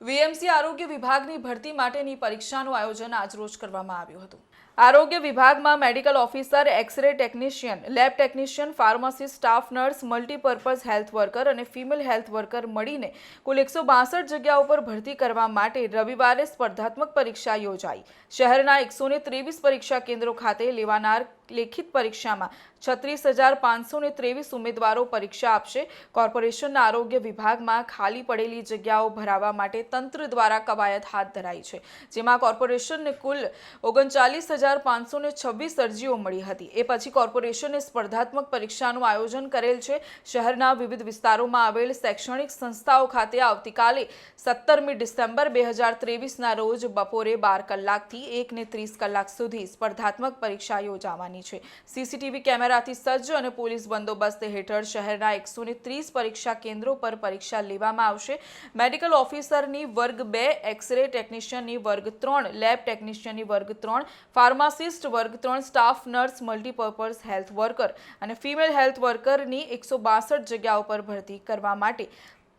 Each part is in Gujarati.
વીએમસી આરોગ્ય વિભાગની ભરતી માટેની પરીક્ષાનું આયોજન આજરોજ કરવામાં આવ્યું હતું. આરોગ્ય વિભાગમાં medical officer x-ray technician lab technician pharmacy staff nurse multipurpose health worker અને ફિમેલ હેલ્થ વર્કર મળીને કુલ એકસો બાસઠ જગ્યાઓ પર ભરતી કરવા માટે રવિવારે સ્પર્ધાત્મક પરીક્ષા યોજાઈ. શહેરના એકસો ને ત્રેવીસ પરીક્ષા કેન્દ્રો ખાતે લેવાનાર લેખિત પરીક્ષામાં છત્રીસ હજાર પાંચસો ને ત્રેવીસ ઉમેદવારો પરીક્ષા આપશે. કોર્પોરેશનના આરોગ્ય વિભાગમાં ખાલી પડેલી જગ્યાઓ ભરાવા માટે તંત્ર દ્વારા કવાયત હાથ ધરાઈ છે. જેમાં કોર્પોરેશનને કુલ ઓગણચાલીસ હજાર પાંચસો ને છવ્વીસ અરજીઓ મળી હતી. એ પછી કોર્પોરેશને સ્પર્ધાત્મક પરીક્ષાનું આયોજન કરેલ છે. શહેરના વિવિધ વિસ્તારોમાં આવેલ શૈક્ષણિક સંસ્થાઓ ખાતે આવતીકાલે સત્તરમી ડિસેમ્બર બે હજાર ત્રેવીસના રોજ બપોરે બાર કલાકથી એકને ત્રીસ કલાક સુધી સ્પર્ધાત્મક પરીક્ષા યોજાવાની છે. સીસીટીવી કેમેરાથી સજ્જ અને પોલીસ બંદોબસ્ત હેઠળ શહેરના એકસો ત્રીસ પરીક્ષા કેન્દ્રો પર પરીક્ષા લેવામાં આવશે. મેડિકલ ઓફિસરની વર્ગ બે, એક્સરે ટેકનિશિયનની વર્ગ ત્રણ, લેબ ટેકનિશિયનની વર્ગ ત્રણ, ફાર્માસિસ્ટ વર્ગ ત્રણ, staff nurse, multipurpose health worker અને ફિમેલ હેલ્થ વર્કરની એકસો બાસઠ જગ્યાઓ પર ભરતી કરવા માટે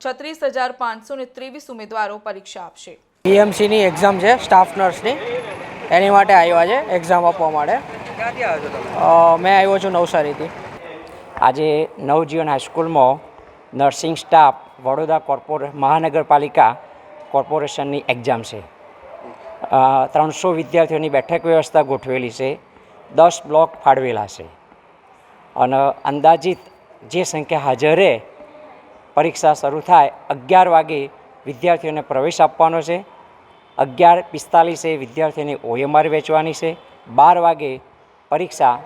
છત્રીસ હજાર પાંચસો ને ત્રેવીસ ઉમેદવારો પરીક્ષા આપશે. બીએમસીની એક્ઝામ છે, સ્ટાફ નર્સની. એની માટે આવ્યા છે, એક્ઝામ આપવા માટે. મેં આવ્યો છું નવસારીથી. આજે નવજીવન હાઈસ્કૂલમાં નર્સિંગ સ્ટાફ વડોદરા કોર્પોરે, મહાનગરપાલિકા કોર્પોરેશનની એક્ઝામ છે. ત્રણસો વિદ્યાર્થીઓની બેઠક વ્યવસ્થા ગોઠવેલી છે. દસ બ્લોક ફાળવેલા છે. અને અંદાજિત જે સંખ્યા હાજરે પરીક્ષા શરૂ થાય અગિયાર વાગે વિદ્યાર્થીઓને પ્રવેશ આપવાનો છે. અગિયાર પિસ્તાલીસે વિદ્યાર્થીઓની ઓએમઆર વેચવાની છે. બાર વાગે પરીક્ષા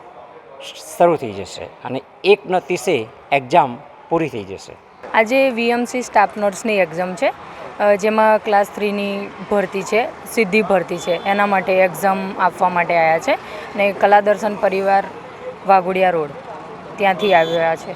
શરૂ થઈ જશે અને એક ને ત્રીસે એક્ઝામ પૂરી થઈ જશે. આજે વીએમસી સ્ટાફ નર્સની એક્ઝામ છે. જેમાં ક્લાસ થ્રીની ભરતી છે, સીધી ભરતી છે. એના માટે એક્ઝામ આપવા માટે આવ્યા છે. ને કલા દર્શન પરિવાર વાઘોડિયા રોડ, ત્યાંથી આવ્યા છે.